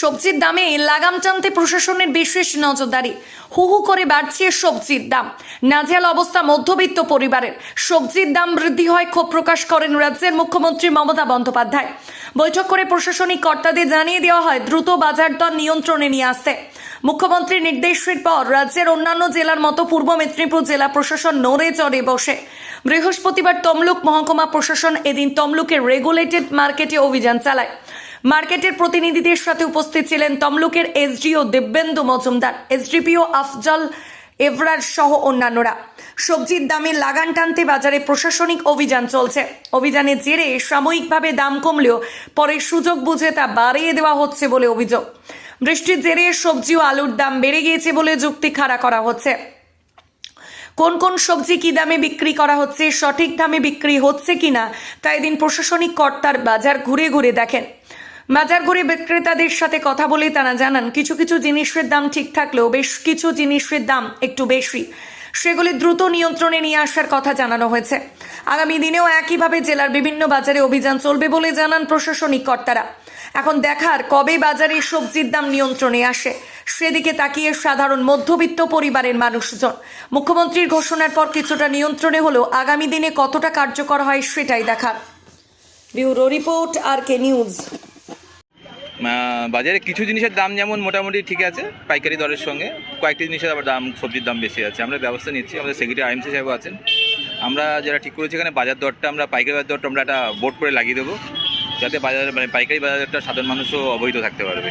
সবজির দামে লাগাম টানতে প্রশাসনের বিশেষ নজরদারি। হু হু করে বাড়ছে সবজির দাম। নাজেহাল অবস্থা মধ্যবিত্ত পরিবারের। সবজির দাম বৃদ্ধি হয় ক্ষোভ প্রকাশ করেন রাজ্যের মুখ্যমন্ত্রী মমতা বন্দ্যোপাধ্যায়। বৈঠক করে প্রশাসনিক কর্তাদের জানিয়ে দেওয়া হয়, দ্রুত বাজার দর নিয়ন্ত্রণে নিয়ে আসতে। মুখ্যমন্ত্রীর নির্দেশের পর রাজ্যের অন্যান্য জেলার মতো পূর্ব মেদিনীপুর জেলা প্রশাসন নড়ে চড়ে বসে। বৃহস্পতিবার তমলুক মহকুমা প্রশাসন এদিন তমলুকের রেগুলেটেড মার্কেটে অভিযান চালায়। মার্কেটের প্রতিনিধিদের সাথে উপস্থিত ছিলেন তমলুকের এসডিও দিব্যেন্দু মজুমদার, এসডিপিও আফজল এভরার সহ অন্যান্যরা। সবজির দামে লাগান টানতে বাজারে প্রশাসনিক অভিযান চলছে। অভিযানের জেরে সাময়িকভাবে দাম কমলেও পরে সুযোগ বুঝে তা বাড়িয়ে দেওয়া হচ্ছে বলে অভিযোগ। বৃষ্টির জেরে সবজি ও আলুর দাম বেড়ে গিয়েছে বলে যুক্তি খাড়া করা হচ্ছে। কোন কোন সবজি কি দামে বিক্রি করা হচ্ছে, সঠিক দামে বিক্রি হচ্ছে কিনা, তা এদিন প্রশাসনিক কর্তার বাজার ঘুরে ঘুরে দেখেন। বাজার ঘুরে বিক্রেতাদের সাথে কথা বলে তারা জানান, কিছু কিছু জিনিসের দাম ঠিক থাকলেও বেশ কিছু জিনিসের দাম একটু বেশি। সেগুলি দ্রুত নিয়ন্ত্রণে নিয়ে আসার কথা জানানো হয়েছে। আগামী দিনেও একইভাবে জেলার বিভিন্ন বাজারে অভিযান চলবে বলে জানান প্রশাসনিক কর্তারা। এখন দেখার কবে বাজারে সবজির দাম নিয়ন্ত্রণে আসে। সেদিকে তাকিয়ে সাধারণ মধ্যবিত্ত পরিবারের মানুষজন। মুখ্যমন্ত্রীর ঘোষণার পর কিছুটা নিয়ন্ত্রণে হলেও আগামী দিনে কতটা কার্যকর হয় সেটাই দেখার। Bureau report R K News. বাজারে কিছু জিনিসের দাম যেমন মোটামুটি ঠিক আছে, পাইকারি দরের সঙ্গে। কয়েকটি জিনিসের আবার দাম, সবজির দাম বেশি আছে। আমরা ব্যবস্থা নিচ্ছি, আমাদের সেক্রেটারি আইএমসি সাহেব আছেন। আমরা যারা ঠিক করেছি এখানে বাজার দরটা, আমরা পাইকারি বাজার দরটা আমরা একটা বোর্ড করে লাগিয়ে দেবো, যাতে বাজার মানে পাইকারি বাজার দরটা সাধারণ মানুষও অবহিত থাকতে পারবে।